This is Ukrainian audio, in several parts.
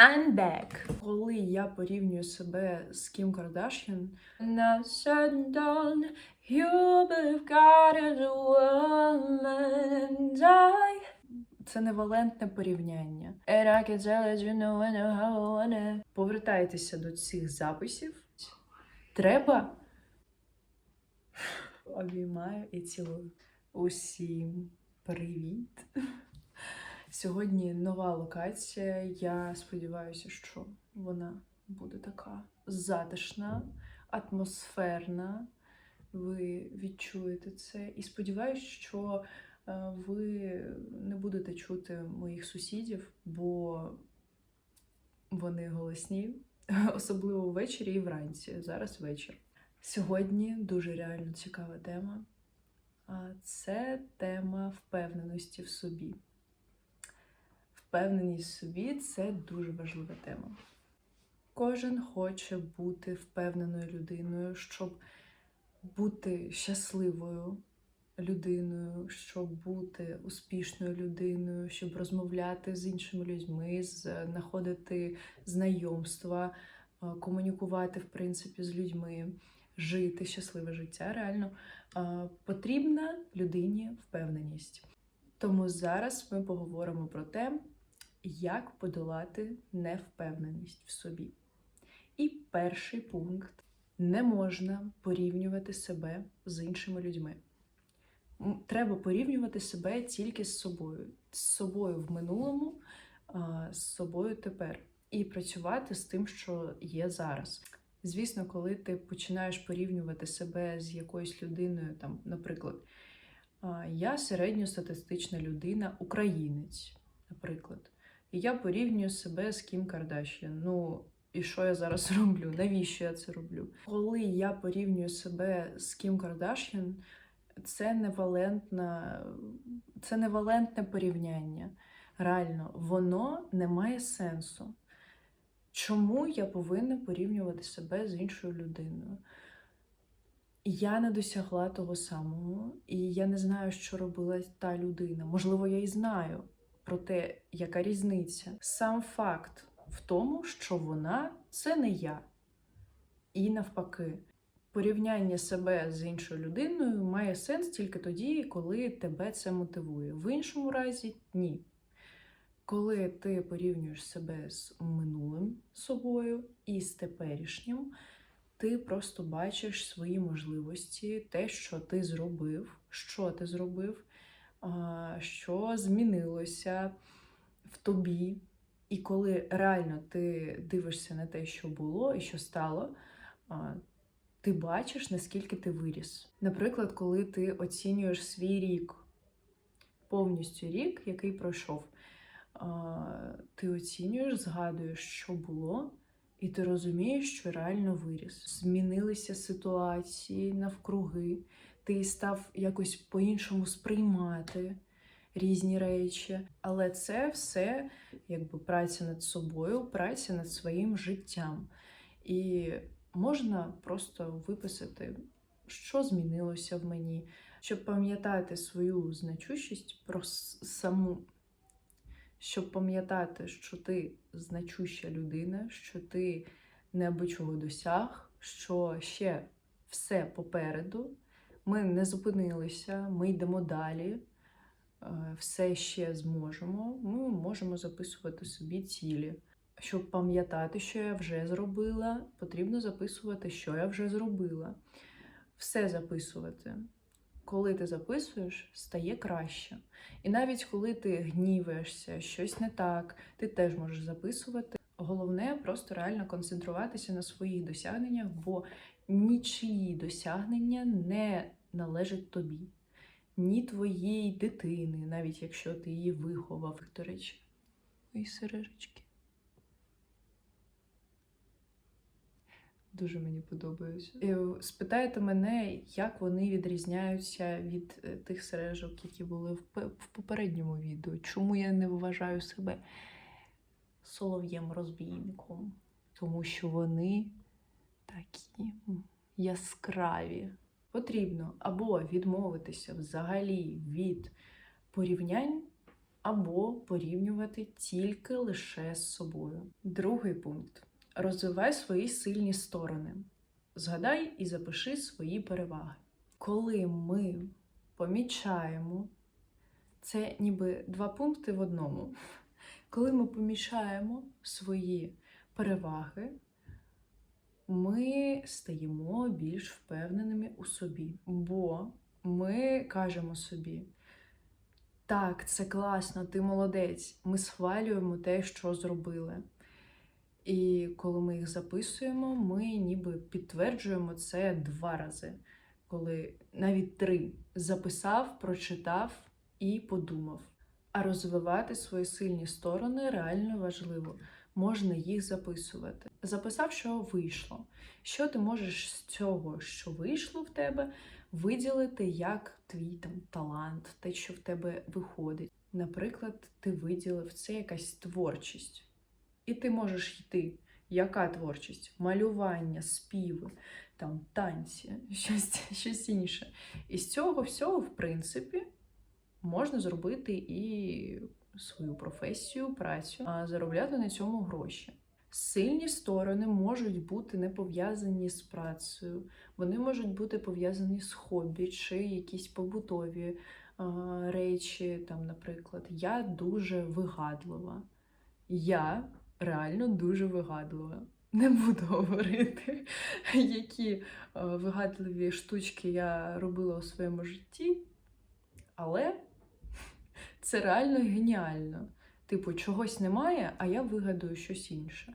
I'm back. Коли я порівнюю себе з Кім Кардашян, на certain dawn, you have got as a woman and I. Це не валентне порівняння. And I can tell that you know I I wanna. Повертайтеся до цих записів. Треба. Обіймаю і цілую. Усім привіт! Сьогодні нова локація. Я сподіваюся, що вона буде така затишна, атмосферна. Ви відчуєте це. І сподіваюся, що е, ви не будете чути моїх сусідів, бо вони голосні, особливо ввечері і вранці. Зараз вечір. Сьогодні дуже реально цікава тема. А це тема впевненості в собі. Впевненість в собі це дуже важлива тема. Кожен хоче бути впевненою людиною, щоб бути щасливою людиною, щоб бути успішною людиною, щоб розмовляти з іншими людьми, знаходити знайомства, е, комунікувати в принципі з людьми, жити щасливе життя. Реально е, потрібна людині впевненість. Тому зараз ми поговоримо про те, як подолати невпевненість в собі. І перший пункт не можна порівнювати себе з іншими людьми. Треба порівнювати себе тільки з собою, з собою в минулому, з собою тепер, і працювати з тим, що є зараз. Звісно, коли ти починаєш порівнювати себе з якоюсь людиною, там, наприклад, я середньостатистична людина, українець, наприклад. І я порівнюю себе з Кім Кардашян. Ну, і що я зараз роблю? Навіщо я це роблю? Коли я порівнюю себе з Кім Кардашян, це не валентна, це не порівняння. Реально, воно не має сенсу. Чому я повинна порівнювати себе з іншою людиною? Я не досягла того самого, і я не знаю, що робила та людина. Можливо, я і знаю про те, яка різниця. Сам факт в тому, що вона це не я. І навпаки, порівняння себе з іншою людиною має сенс тільки тоді, коли тебе це мотивує. В іншому разі ні. Коли ти порівнюєш себе з минулим собою і з теперішнім, ти просто бачиш свої можливості, те, що ти зробив, що ти зробив, що змінилося в тобі. І коли реально ти дивишся на те, що було і що стало, ти бачиш, наскільки ти виріс. Наприклад, коли ти оцінюєш свій рік, повністю рік, який пройшов, ти оцінюєш, згадуєш, що було, і ти розумієш, що реально виріс. Змінилися ситуації навкруги, ти став якось по-іншому сприймати різні речі. Але це все якби праця над собою, праця над своїм життям. І можна просто виписати, що змінилося в мені, щоб пам'ятати свою значущість про саму. Щоб пам'ятати, що ти значуща людина, що ти неабичого досяг, що ще все попереду, ми не зупинилися, ми йдемо далі, е, все ще зможемо. Ми можемо записувати собі цілі. Щоб пам'ятати, що я вже зробила, потрібно записувати, що я вже зробила. Все записувати. Коли ти записуєш, стає краще. І навіть коли ти гніваєшся, щось не так, ти теж можеш записувати. Головне просто реально концентруватися на своїх досягненнях, бо нічиї досягнення не належать тобі, ні твоїй дитини, навіть якщо ти її виховав. До речі, мої сережечки. Дуже мені подобаються. Спитаєте мене, як вони відрізняються від е, тих сережок, які були в попередньому відео. Чому я не вважаю себе солов'єм-розбійником? Тому що вони такі яскраві. Потрібно або відмовитися взагалі від порівнянь або порівнювати тільки лише з собою. Другий пункт: розвивай свої сильні сторони. Згадай і запиши свої переваги. Коли ми помічаємо, це ніби два пункти в одному. Коли ми помічаємо свої переваги, ми стаємо більш впевненими у собі. Бо ми кажемо собі: так, це класно, ти молодець. Ми схвалюємо те, що зробили. І коли ми їх записуємо, ми ніби підтверджуємо це два рази. Коли навіть три записав, прочитав і подумав. А розвивати свої сильні сторони реально важливо. Можна їх записувати. Записав, що вийшло. Що ти можеш з цього, що вийшло в тебе, виділити як твій там талант, те, що в тебе виходить. Наприклад, ти виділив це якась творчість. І ти можеш йти. Яка творчість? Малювання, співи, там, танці, щось, щось інше. І з цього всього, в принципі, можна зробити і свою професію, працю, а заробляти на цьому гроші. Сильні сторони можуть бути не пов'язані з працею, вони можуть бути пов'язані з хобі чи якісь побутові а, речі. Там, наприклад, я дуже вигадлива. Я реально дуже вигадлива. Не буду говорити, які вигадливі штучки я робила у своєму житті, але це реально геніально. Типу, чогось немає, а я вигадую щось інше.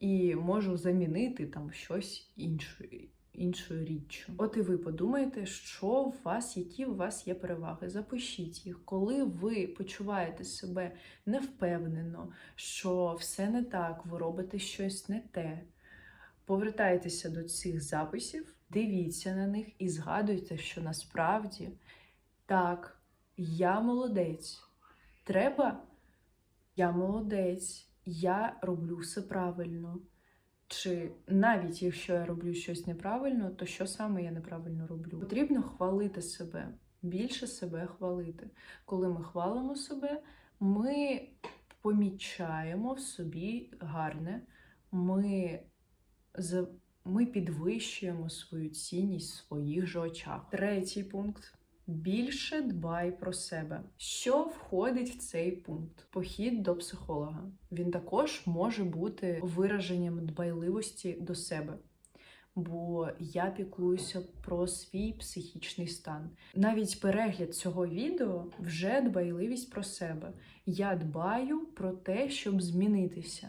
І можу замінити там щось іншою, іншою річчю. От і ви подумайте, що у вас, які у вас є переваги. Запишіть їх, коли ви почуваєте себе невпевнено, що все не так, ви робите щось не те. Повертайтеся до цих записів, дивіться на них і згадуйте, що насправді так, я молодець. Треба, я молодець, я роблю все правильно. Чи навіть якщо я роблю щось неправильно, то що саме я неправильно роблю? Потрібно хвалити себе, більше себе хвалити. Коли ми хвалимо себе, ми помічаємо в собі гарне, ми, ми підвищуємо свою цінність в своїх же очах. Третій пункт. Більше дбай про себе. Що входить в цей пункт? Похід до психолога. Він також може бути вираженням дбайливості до себе. Бо я піклуюся про свій психічний стан. Навіть перегляд цього відео вже дбайливість про себе. Я дбаю про те, щоб змінитися.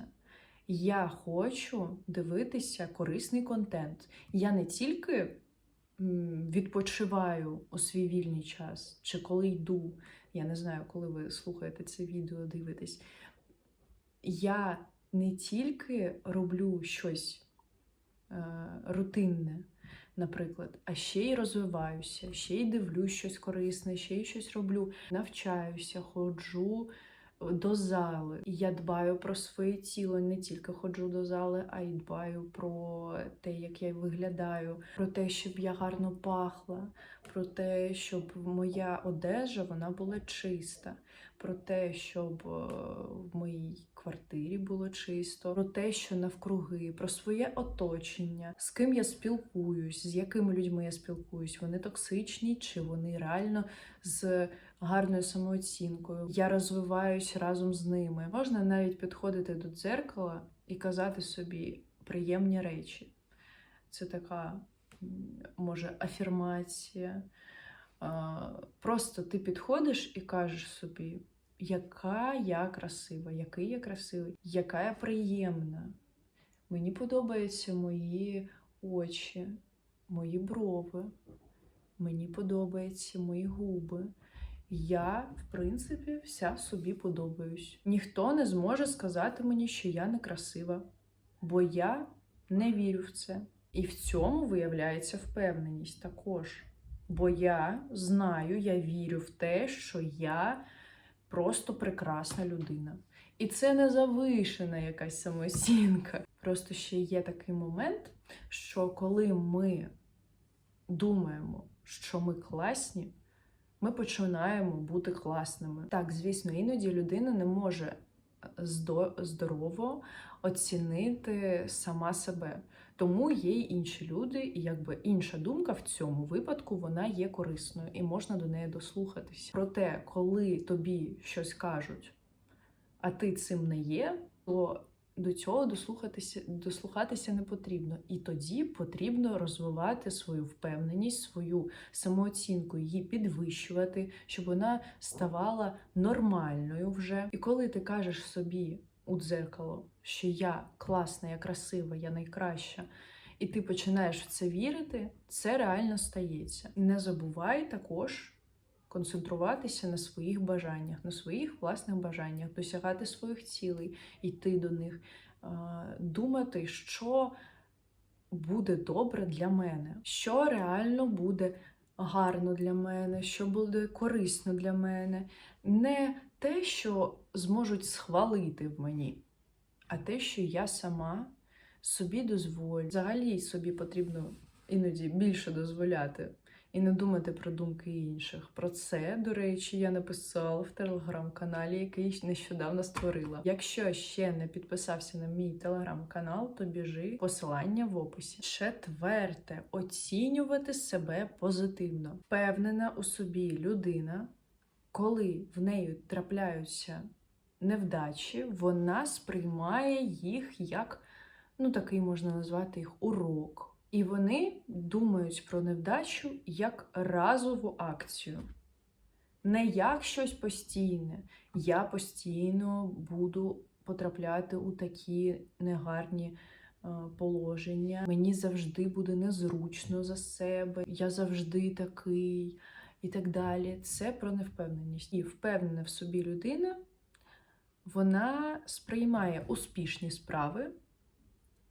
Я хочу дивитися корисний контент. Я не тільки відпочиваю у свій вільний час, чи коли йду. Я не знаю, коли ви слухаєте це відео, дивитесь. Я не тільки роблю щось е, рутинне, наприклад, а ще й розвиваюся, ще й дивлюсь щось корисне, ще й щось роблю, навчаюся, ходжу до зали. Я дбаю про своє тіло, не тільки ходжу до зали, а й дбаю про те, як я виглядаю, про те, щоб я гарно пахла, про те, щоб моя одежа вона була чиста, про те, щоб е, в моїй квартирі було чисто, про те, що навкруги, про своє оточення, з ким я спілкуюсь, з якими людьми я спілкуюсь, вони токсичні, чи вони реально з гарною самооцінкою. Я розвиваюсь разом з ними. Можна навіть підходити до дзеркала і казати собі приємні речі. Це така, може, афірмація. Просто ти підходиш і кажеш собі, яка я красива, який я красивий, яка я приємна. Мені подобаються мої очі, мої брови, мені подобаються мої губи. Я, в принципі, вся собі подобаюсь. Ніхто не зможе сказати мені, що я некрасива, бо я не вірю в це. І в цьому виявляється впевненість також. Бо я знаю, я вірю в те, що я просто прекрасна людина. І це не завишена якась самооцінка. Просто ще є такий момент, що коли ми думаємо, що ми класні, ми починаємо бути класними. Так, звісно, іноді людина не може здо- здорово оцінити сама себе. Тому є й інші люди, і якби інша думка в цьому випадку вона є корисною і можна до неї дослухатися. Проте, коли тобі щось кажуть, а ти цим не є, то до цього дослухатися, дослухатися не потрібно. І тоді потрібно розвивати свою впевненість, свою самооцінку, її підвищувати, щоб вона ставала нормальною вже. І коли ти кажеш собі у дзеркало, що я класна, я красива, я найкраща, і ти починаєш в це вірити, це реально стається. Не забувай також концентруватися на своїх бажаннях, на своїх власних бажаннях, досягати своїх цілей, йти до них, думати, що буде добре для мене, що реально буде гарно для мене, що буде корисно для мене. Не те, що зможуть схвалити в мені, а те, що я сама собі дозволю. Взагалі собі потрібно іноді більше дозволяти і не думати про думки інших. Про це, до речі, я написала в телеграм-каналі, який нещодавно створила. Якщо ще не підписався на мій телеграм-канал, то біжи посилання в описі. Четверте оцінювати себе позитивно. Впевнена у собі людина, коли в неї трапляються невдачі, вона сприймає їх як ну такий можна назвати їх урок. І вони думають про невдачу як разову акцію. Не як щось постійне. Я постійно буду потрапляти у такі негарні е, положення. Мені завжди буде незручно за себе, я завжди такий і так далі. Це про невпевненість. І впевнена в собі людина, вона сприймає успішні справи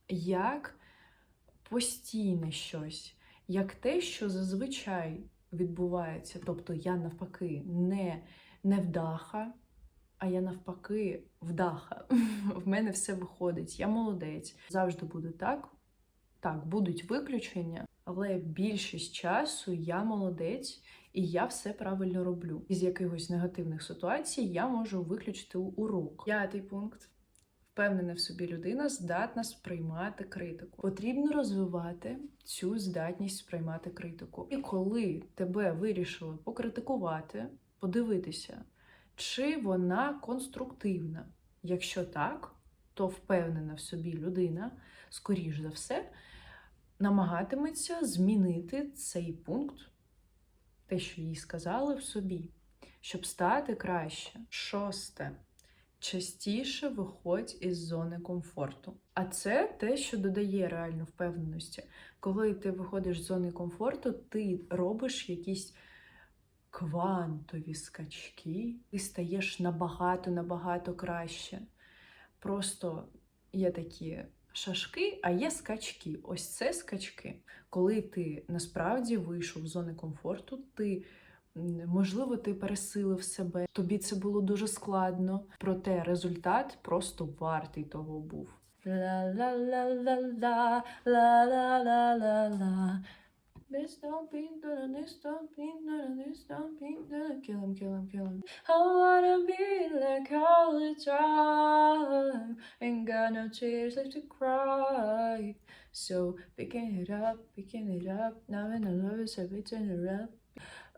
як постійне щось, як те, що зазвичай відбувається. Тобто я навпаки не, вдаха, а я навпаки вдаха. В мене все виходить, я молодець. Завжди буде так. Так, будуть виключення, але більшість часу я молодець і я все правильно роблю. Із якихось негативних ситуацій я можу виключити урок. П'ятий пункт. Впевнена в собі людина здатна сприймати критику. Потрібно розвивати цю здатність сприймати критику. І коли тебе вирішили покритикувати, подивитися, чи вона конструктивна. Якщо так, то впевнена в собі людина, скоріш за все, намагатиметься змінити цей пункт, те, що їй сказали в собі, щоб стати краще. Шосте. Частіше виходь із зони комфорту. А це те, що додає реальну впевненості. Коли ти виходиш з зони комфорту, ти робиш якісь квантові скачки, ти стаєш набагато-набагато краще. Просто є такі шашки, а є скачки. Ось це скачки. Коли ти насправді вийшов з зони комфорту, ти Можливо, ти пересилив себе, тобі це було дуже складно, проте результат просто вартий того був.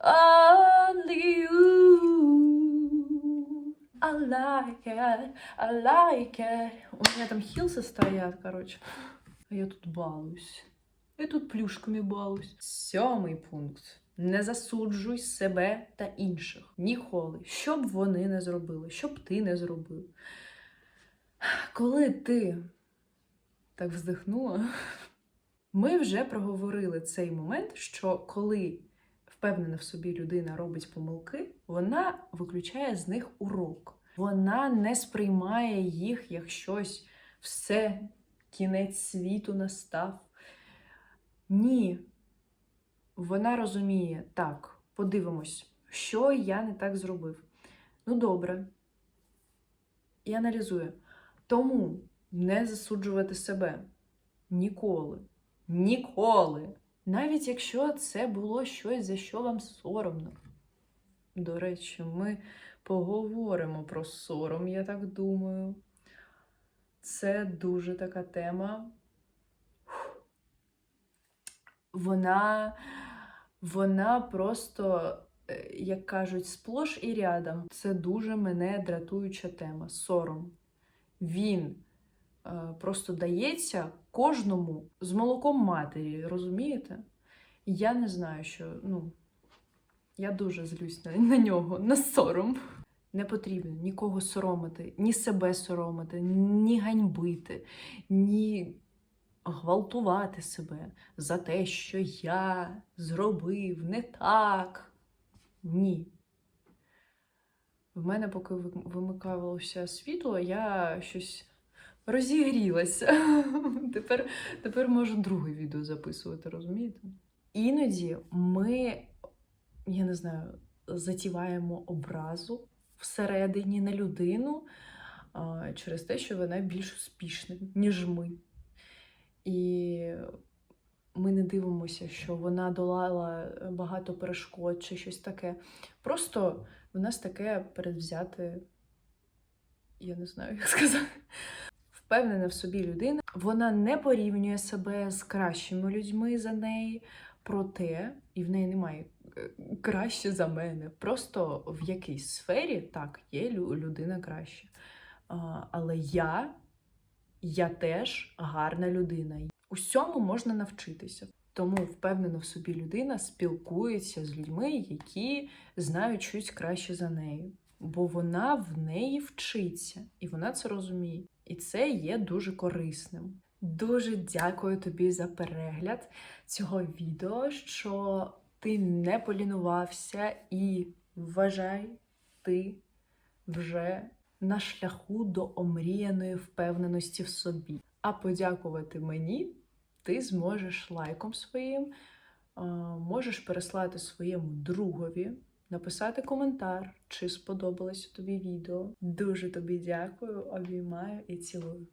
Only you. I like it, I like it. У меня там хилсы стоят, короче. А я тут балуюсь. Я тут плюшками балуюсь. Сьомий пункт. Не засуджуй себе та інших. Ніколи. Що б вони не зробили, що б ти не зробив. Коли ти так вздихнула, ми вже проговорили цей момент, що коли впевнена в собі людина робить помилки, вона виключає з них урок. Вона не сприймає їх як щось, все, кінець світу настав. Ні. Вона розуміє, так, подивимось, що я не так зробив. Ну, добре. І аналізує. Тому не засуджувати себе. Ніколи. Ніколи. Навіть якщо це було щось, за що вам соромно. До речі, ми поговоримо про сором, я так думаю. Це дуже така тема. Вона, вона просто, е, як кажуть, сплош і рядом. Це дуже мене дратуюча тема. Сором. Він просто дається кожному з молоком матері, розумієте? Я не знаю, що. ну, я дуже злюсь на, на нього, на сором. Не потрібно нікого соромити, ні себе соромити, ні ганьбити, ні гвалтувати себе за те, що я зробив не так. Ні. В мене, поки ви- вимикалося світло, я щось розігрілася. Тепер, тепер можу друге відео записувати, розумієте? Іноді ми, я не знаю, затіваємо образу всередині на людину через те, що вона більш успішна, ніж ми. І ми не дивимося, що вона долала багато перешкод чи щось таке. Просто в нас таке передвзяте, я не знаю, як сказати. Впевнена в собі людина, вона не порівнює себе з кращими людьми за неї, проте, і в неї немає е, краще за мене. Просто в якійсь сфері так, є людина краще. Але я, я теж гарна людина. Усьому можна навчитися. Тому впевнена в собі людина спілкується з людьми, які знають щось краще за нею. Бо вона в неї вчиться, і вона це розуміє. І це є дуже корисним. Дуже дякую тобі за перегляд цього відео, що ти не полінувався і вважай, ти вже на шляху до омріяної впевненості в собі. А подякувати мені ти зможеш лайком своїм, можеш переслати своєму другові, написати коментар, чи сподобалося тобі відео. Дуже тобі дякую, обіймаю і цілую.